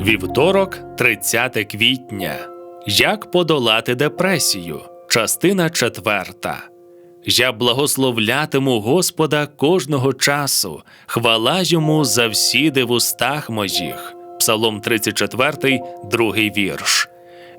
Вівторок, 30 квітня. Як подолати депресію? Частина четверта. Я благословлятиму Господа кожного часу, хвала йому за всіди в устах моїх. Псалом 34, другий вірш.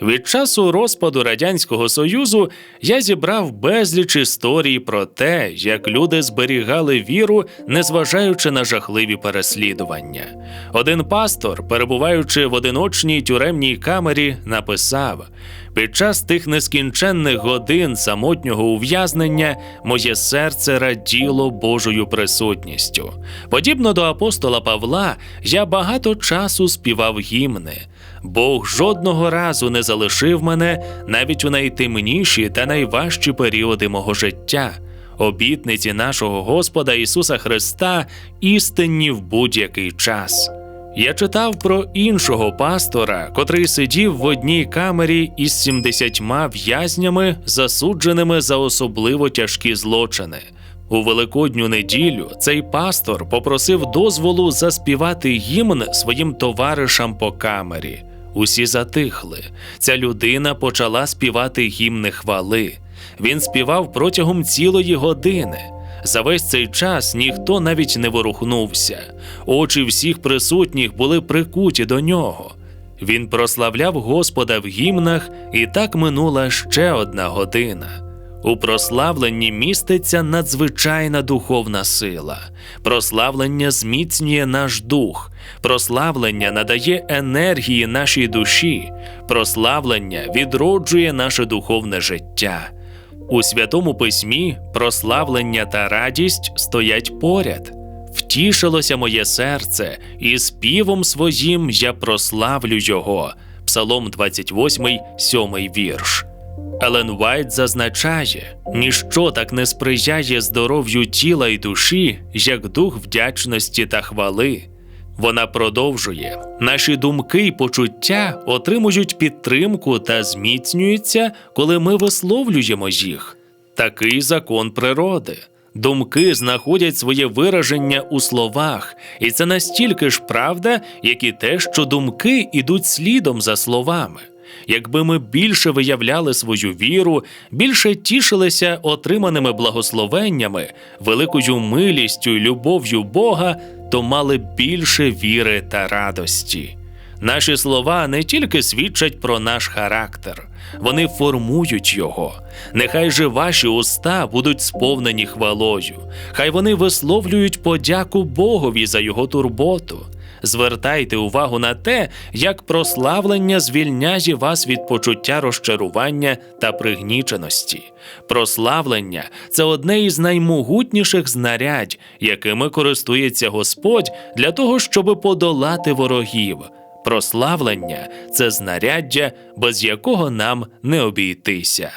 Від часу розпаду Радянського Союзу я зібрав безліч історій про те, як люди зберігали віру, незважаючи на жахливі переслідування. Один пастор, перебуваючи в одиночній тюремній камері, написав: під час тих нескінченних годин самотнього ув'язнення моє серце раділо Божою присутністю. Подібно до апостола Павла, я багато часу співав гімни. Бог жодного разу не залишив мене навіть у найтемніші та найважчі періоди мого життя. Обітниці нашого Господа Ісуса Христа істинні в будь-який час. Я читав про іншого пастора, котрий сидів в одній камері із 70 в'язнями, засудженими за особливо тяжкі злочини. У великодню неділю цей пастор попросив дозволу заспівати гімн своїм товаришам по камері. Усі затихли. Ця людина почала співати гімни хвали. Він співав протягом цілої години. За весь цей час ніхто навіть не ворухнувся. Очі всіх присутніх були прикуті до нього. Він прославляв Господа в гімнах, і так минула ще одна година. У прославленні міститься надзвичайна духовна сила. Прославлення зміцнює наш дух, прославлення надає енергії нашій душі, прославлення відроджує наше духовне життя. У святому письмі прославлення та радість стоять поряд. Втішилося моє серце, і співом своїм я прославлю його. Псалом 28, 7 вірш. Елен Вайт зазначає, ніщо так не сприяє здоров'ю тіла і душі, як дух вдячності та хвали. Вона продовжує: наші думки й почуття отримують підтримку та зміцнюються, коли ми висловлюємо їх. Такий закон природи. Думки знаходять своє вираження у словах, і це настільки ж правда, як і те, що думки йдуть слідом за словами. Якби ми більше виявляли свою віру, більше тішилися отриманими благословеннями, великою милістю й любов'ю Бога, то мали більше віри та радості. Наші слова не тільки свідчать про наш характер, вони формують його. Нехай же ваші уста будуть сповнені хвалою, хай вони висловлюють подяку Богові за його турботу. Звертайте увагу на те, як прославлення звільняє вас від почуття розчарування та пригніченості. Прославлення це одне із наймогутніших знарядь, якими користується Господь для того, щоб подолати ворогів. Прославлення це знаряддя, без якого нам не обійтися.